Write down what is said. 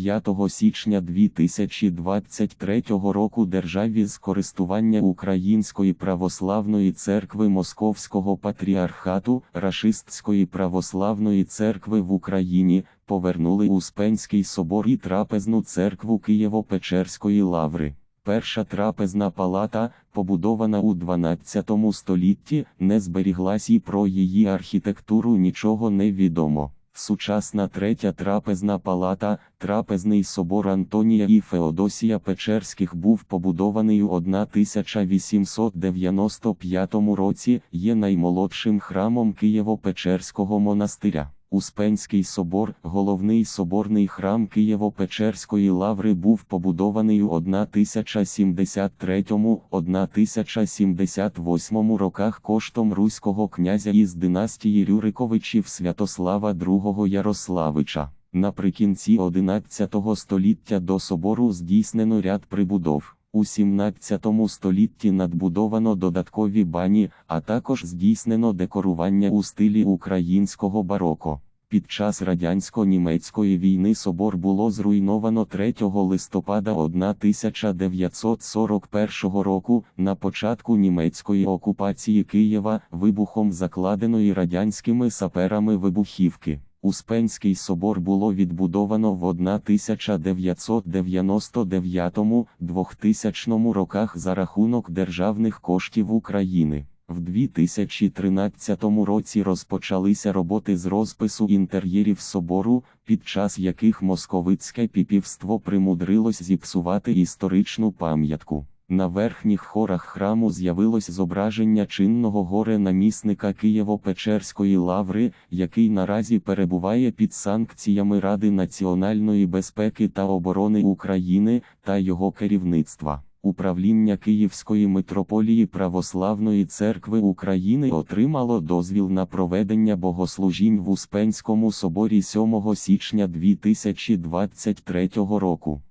5 січня 2023 року державі з користування Української православної церкви Московського патріархату Рашистської православної церкви в Україні повернули Успенський собор і трапезну церкву Києво-Печерської лаври. Перша трапезна палата, побудована у 12 столітті, не зберіглась і про її архітектуру нічого не відомо. Сучасна третя трапезна палата, трапезний собор Антонія і Феодосія Печерських був побудований у 1895 році, є наймолодшим храмом Києво-Печерського монастиря. Успенський собор, головний соборний храм Києво-Печерської лаври був побудований у 1073-1078 роках коштом руського князя із династії Рюриковичів Святослава II Ярославича. Наприкінці XI століття до собору здійснено ряд прибудов. У 17 столітті надбудовано додаткові бані, а також здійснено декорування у стилі українського бароко. Під час радянсько-німецької війни собор було зруйновано 3 листопада 1941 року на початку німецької окупації Києва вибухом закладеної радянськими саперами вибухівки. Успенський собор було відбудовано в 1999-2000 роках за рахунок державних коштів України. В 2013 році розпочалися роботи з розпису інтер'єрів собору, під час яких московицьке піпівство примудрилось зіпсувати історичну пам'ятку. На верхніх хорах храму з'явилось зображення чинного горе-намісника Києво-Печерської лаври, який наразі перебуває під санкціями Ради національної безпеки та оборони України та його керівництва. Управління Київської митрополії Православної церкви України отримало дозвіл на проведення богослужінь в Успенському соборі 7 січня 2023 року.